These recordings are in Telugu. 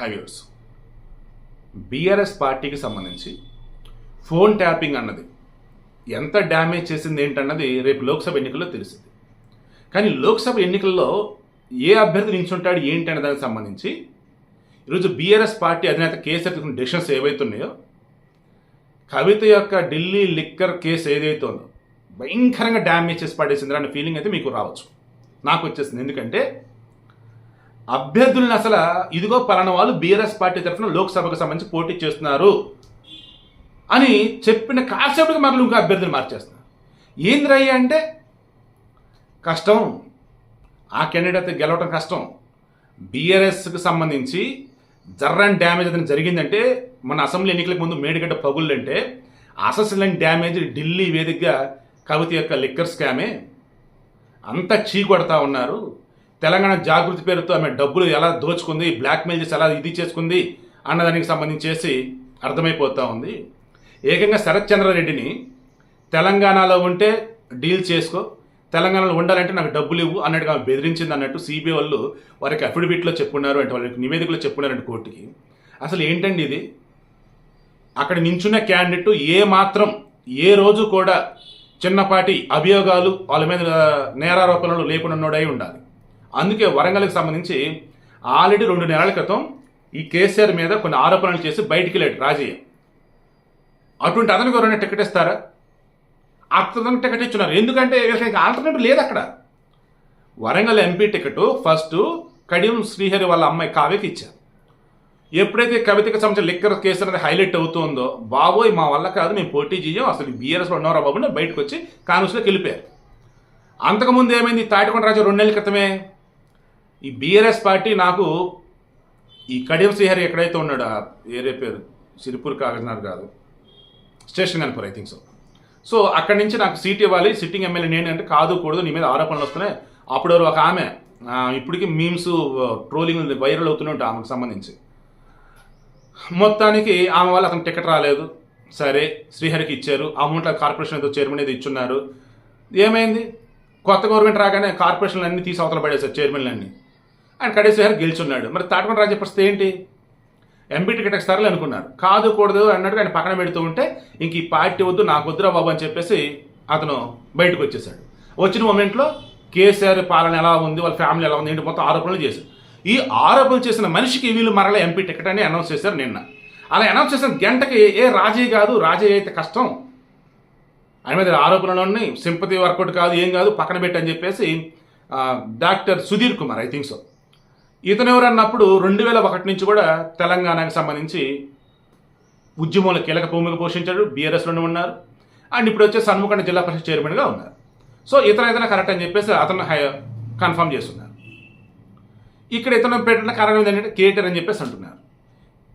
హైవేర్స్ బీఆర్ఎస్ పార్టీకి సంబంధించి ఫోన్ ట్యాపింగ్ అన్నది ఎంత డ్యామేజ్ చేసింది ఏంటన్నది రేపు లోక్సభ ఎన్నికల్లో తెలిసింది. కానీ లోక్సభ ఎన్నికల్లో ఏ అభ్యర్థి నించుంటాడు ఏంటి అనే దానికి సంబంధించి ఈరోజు బీఆర్ఎస్ పార్టీ అధినేత కేసీఆర్ తీసుకున్న డెసిషన్స్ ఏవైతున్నాయో కవిత యొక్క ఢిల్లీ లిక్కర్ కేసు ఏదైతే ఉందో భయంకరంగా డ్యామేజ్ చేసి పడేసింది అనే ఫీలింగ్ అయితే మీకు రావచ్చు. నాకు వచ్చేసింది. ఎందుకంటే అభ్యర్థులను అసలు ఇదిగో పలానా వాళ్ళు బీఆర్ఎస్ పార్టీ తరఫున లోక్సభకు సంబంధించి పోటీ చేస్తున్నారు అని చెప్పిన కాసేపటికి మరలు ఇంకా అభ్యర్థులు మార్చేస్తున్నారు. ఏంద్రయ్య అంటే కష్టం. ఆ కెండేట్ అయితే గెలవటం కష్టం. బీఆర్ఎస్కి సంబంధించి జర్రన్ డ్యామేజ్ అతను జరిగిందంటే మన అసెంబ్లీ ఎన్నికలకు ముందు మేడిగడ్డ పగుళ్ళు అంటే అసలు డ్యామేజ్ ఢిల్లీ వేదికగా కవిత యొక్క లిక్కర్ స్కామే అంత చీ కొడతా ఉన్నారు. తెలంగాణ జాగృతి పేరుతో ఆమె డబ్బులు ఎలా దోచుకుంది బ్లాక్మెయిల్ చేసి ఎలా ఇది చేసుకుంది అన్నదానికి సంబంధించేసి అర్థమైపోతూ ఉంది. ఏకంగా శరత్ చంద్రారెడ్డిని తెలంగాణలో ఉంటే డీల్ చేసుకో తెలంగాణలో ఉండాలంటే నాకు డబ్బులు ఇవ్వు అన్నట్టుగా ఆమె బెదిరించింది అన్నట్టు సిబిఐ వాళ్ళు వారికి అఫిడవిట్లో చెప్పున్నారు అంటే వాళ్ళకి నివేదికలో చెప్పున్నారంటే కోర్టుకి. అసలు ఏంటండి ఇది? అక్కడ నించున్న క్యాండిడేట్ ఏ మాత్రం ఏ రోజు కూడా చిన్నపాటి అభియోగాలు వాళ్ళ మీద నేరారోపణలు లేకుండా ఉన్నోడై ఉండాలి. అందుకే వరంగల్కి సంబంధించి ఆల్రెడీ రెండు నెలల క్రితం ఈ కేసీఆర్ మీద కొన్ని ఆరోపణలు చేసి బయటికి వెళ్ళాడు రాజయ్య. అటువంటి అతనికి ఎవరైనా టికెట్ ఇస్తారా? అతను టికెట్ ఇచ్చున్నారు. ఎందుకంటే వీళ్ళకి ఆల్టర్నేటివ్ లేదు అక్కడ. Warangal MP ticket first Kadiyam Srihari వాళ్ళ అమ్మాయి కావ్యకి ఇచ్చారు. ఎప్పుడైతే కవితకి సంబంధించిన లిక్కర్ కేసు అనేది హైలైట్ అవుతుందో బాబోయ్ మా వల్ల కాదు మేము పోటీ చేయం. అసలు బీఆర్ఎస్లో ఉన్నారా బాబుని బయటకు వచ్చి కాంగ్రెస్లోకి వెళ్ళిపోయారు. అంతకుముందు ఏమైంది? తాటికొండ రాజు రెండు నెలల క్రితమే ఈ బీఆర్ఎస్ పార్టీ నాకు ఈ కడియం శ్రీహరి ఎక్కడైతే ఉన్నాడు ఆ ఏరే పేరు సిరిపూర్ కాగజ్నగర్ కాదు. Station Kanupur I think so so అక్కడి నుంచి నాకు సీట్ ఇవ్వాలి. సిట్టింగ్ ఎమ్మెల్యే నేను అంటే కాదు కూడదు నీ మీద ఆరోపణలు వస్తున్నాయి. అప్పుడు ఒక ఆమె ఇప్పటికీ మీమ్స్ ట్రోలింగ్ వైరల్ అవుతూనే ఉంటాయి ఆమెకు సంబంధించి. మొత్తానికి ఆమె వల్ల అతను టికెట్ రాలేదు. సరే శ్రీహరికి ఇచ్చారు. అమౌంట్ కార్పొరేషన్ ఏదో చైర్మన్ ఏదో ఇచ్చున్నారు. ఏమైంది? కొత్త గవర్నమెంట్ రాగానే కార్పొరేషన్లు అన్ని తీసి అవతల పడేశారు చైర్మన్లు అన్నీ ఆయన కడే గెలిచున్నాడు గెలుచున్నాడు. మరి తాటకొండ రాజు పరిస్థితి ఏంటి? ఎంపీ టికెట్ ఇస్తారని అనుకున్నారు. కాదు కూడదు అన్నట్టు ఆయన పక్కన పెడుతూ ఉంటే ఇంక ఈ పార్టీ వద్దు నాకు వద్దురా బాబు అని చెప్పేసి అతను బయటకు వచ్చేసాడు వచ్చిన మూమెంట్లో కేసీఆర్ పాలన ఎలా ఉంది వాళ్ళ ఫ్యామిలీ ఎలా ఉంది ఏంటి మొత్తం ఆరోపణలు చేశారు. ఈ ఆరోపణలు చేసిన మనిషికి వీళ్ళు మరలా ఎంపీ టికెట్ అని అనౌన్స్ చేశారు నిన్న. అలా అనౌన్స్ చేసిన గంటకి ఏ రాజీ కాదు రాజీ అయితే కష్టం. ఆయన మీద ఆరోపణలు ఉన్నాయి సింపతి వర్కౌట్ కాదు ఏం కాదు పక్కన పెట్టి అని చెప్పేసి doctor Sudhir Kumar I think so ఇతను ఎవరు అన్నప్పుడు రెండు వేల ఒకటి నుంచి కూడా తెలంగాణకు సంబంధించి ఉద్యమంలో కీలక భూమిక పోషించాడు బీఆర్ఎస్లోనే ఉన్నారు అండ్ ఇప్పుడు వచ్చే సన్ముఖండ జిల్లా పరిషత్ చైర్మన్గా ఉన్నారు. సో ఇతను ఏదైనా కరెక్ట్ అని చెప్పేసి అతను హై కన్ఫర్మ్ చేస్తున్నారు. ఇక్కడ ఇతను పెట్టిన కారణం ఏంటంటే కేటీఆర్ అని చెప్పేసి అంటున్నారు.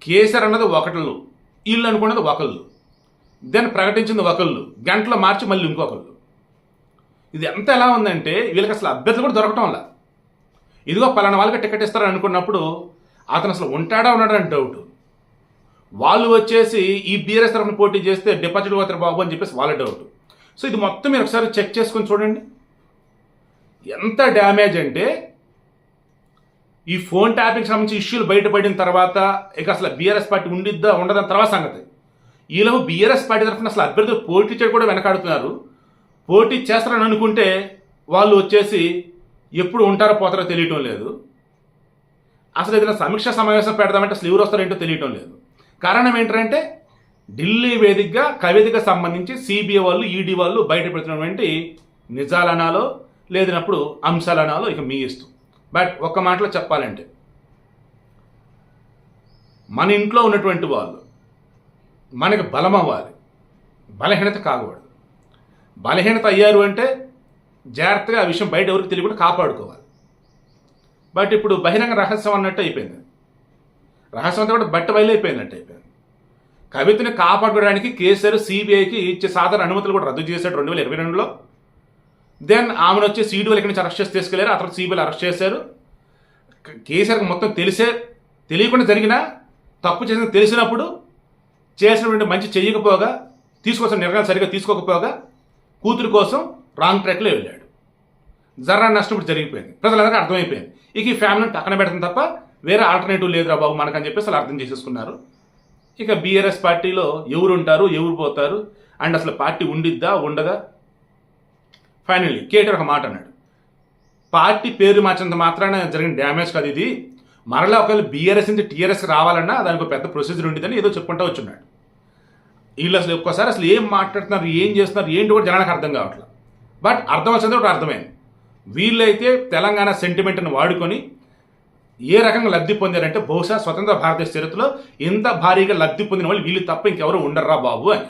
కేసీఆర్ అన్నది ఒకళ్ళు వీళ్ళు అనుకున్నది ఒకళ్ళు దెన్ ప్రకటించింది ఒకళ్ళు గంటలో మార్చి మళ్ళీ ఇంకొకళ్ళు. ఇది ఎంత ఎలా ఉందంటే వీళ్ళకి అసలు అభ్యర్థులు కూడా దొరకటం వల్ల. ఇదిగో పలానా వాళ్ళకి టికెట్ ఇస్తారని అనుకున్నప్పుడు అతను అసలు ఉంటాడా ఉన్నాడని డౌట్ వాళ్ళు వచ్చేసి ఈ బీఆర్ఎస్ తరఫున పోటీ చేస్తే డిపాజిట్ పోతారు బాబు అని చెప్పేసి వాళ్ళ డౌట్ సో ఇది మొత్తం మీరు ఒకసారి చెక్ చేసుకొని చూడండి. ఎంత డ్యామేజ్ అంటే ఈ ఫోన్ ట్యాపింగ్ సంబంధించి ఇష్యూలు బయటపడిన తర్వాత ఇక అసలు బీఆర్ఎస్ పార్టీ ఉండిద్దా ఉండదని తర్వాత సంగతి. ఈలో బీఆర్ఎస్ పార్టీ తరఫున అసలు అభ్యర్థులు పోటీ చేయడం కూడా వెనకాడుతున్నారు. పోటీ చేస్తారని అనుకుంటే వాళ్ళు వచ్చేసి ఎప్పుడు ఉంటారో పోతారో తెలియటం లేదు. అసలు ఏదైనా సమీక్ష సమావేశం పెడదామంటే అసలు ఎవరు వస్తారో ఏంటో తెలియటం లేదు. కారణం ఏంటంటే ఢిల్లీ వేదికగా కవేదికకు సంబంధించి సిబిఐ వాళ్ళు ఈడీ వాళ్ళు బయట పెడుతున్నటువంటి నిజాలనాలో లేదినప్పుడు అంశాలనాలో ఇక మీ ఇష్టం. బట్ ఒక్క మాటలో చెప్పాలంటే మన ఇంట్లో ఉన్నటువంటి వాళ్ళు మనకి బలం అవ్వాలి బలహీనత కాకూడదు. బలహీనత అయ్యారు అంటే జాగ్రత్తగా ఆ విషయం బయట ఎవరికి తెలియకుండా కాపాడుకోవాలి. బట్ ఇప్పుడు బహిరంగ రహస్యం అన్నట్టు అయిపోయింది. రహస్యం అంతా కూడా బట్ట బయలైపోయినట్టు అయిపోయింది. కవితని కాపాడుకోవడానికి కేసీఆర్ సిబిఐకి ఇచ్చే సాధారణ అనుమతులు కూడా రద్దు చేశాడు రెండు వేల ఇరవై రెండులో. దెన్ ఆమెను వచ్చి సీడీఓలు ఇక్కడి నుంచి అరెస్ట్ చేసి తీసుకెళ్ళారు. అతను సిబిఐలు అరెస్ట్ చేశారు. కేసీఆర్కి మొత్తం తెలిసే తెలియకుండా జరిగిన తప్పు చేసిన తెలిసినప్పుడు చేసినటువంటి మంచి చేయకపోగా తీసుకోవాల్సిన నిర్ణయం సరిగా తీసుకోకపోగా కూతురు కోసం రాంగ్ ట్రాక్లో వెళ్ళాడు. జర్రా నష్టం ఇప్పుడు జరిగిపోయింది. ప్రజలందరికీ అర్థమైపోయింది. ఇక ఈ ఫ్యామిలీని పక్కన పెడతాం తప్ప వేరే ఆల్టర్నేటివ్ లేదురా బాబు మనకని చెప్పేసి అలా అర్థం చేసేసుకున్నారు. ఇక బీఆర్ఎస్ పార్టీలో ఎవరు ఉంటారు ఎవరు పోతారు అండ్ అసలు పార్టీ ఉండిద్దా ఉండదా? ఫైనల్లీ కేటీఆర్ ఒక మాట అన్నాడు. పార్టీ పేరు మార్చినంత మాత్రాన జరిగిన డ్యామేజ్ కాదు ఇది. మరలా ఒకవేళ బీఆర్ఎస్ నుంచి టీఆర్ఎస్ రావాలన్నా దానికి పెద్ద ప్రొసీజర్ ఉండేదని ఏదో చెప్పుకుంటా వచ్చున్నాడు. వీళ్ళు అసలు ఒక్కసారి అసలు ఏం మాట్లాడుతున్నారు ఏం చేస్తున్నారు ఏంటి కూడా జనానికి అర్థం కావట్లేదు. బట్ అర్థం వచ్చింది ఒకటి అర్థమైంది వీళ్ళైతే తెలంగాణ సెంటిమెంట్ని వాడుకొని ఏ రకంగా లబ్ధి పొందారంటే బహుశా స్వతంత్ర భారతదేశ చరిత్రలో ఇంత భారీగా లబ్ధి పొందిన వాళ్ళు వీళ్ళు తప్ప ఇంకెవరు ఉండర్రా బాబు అని.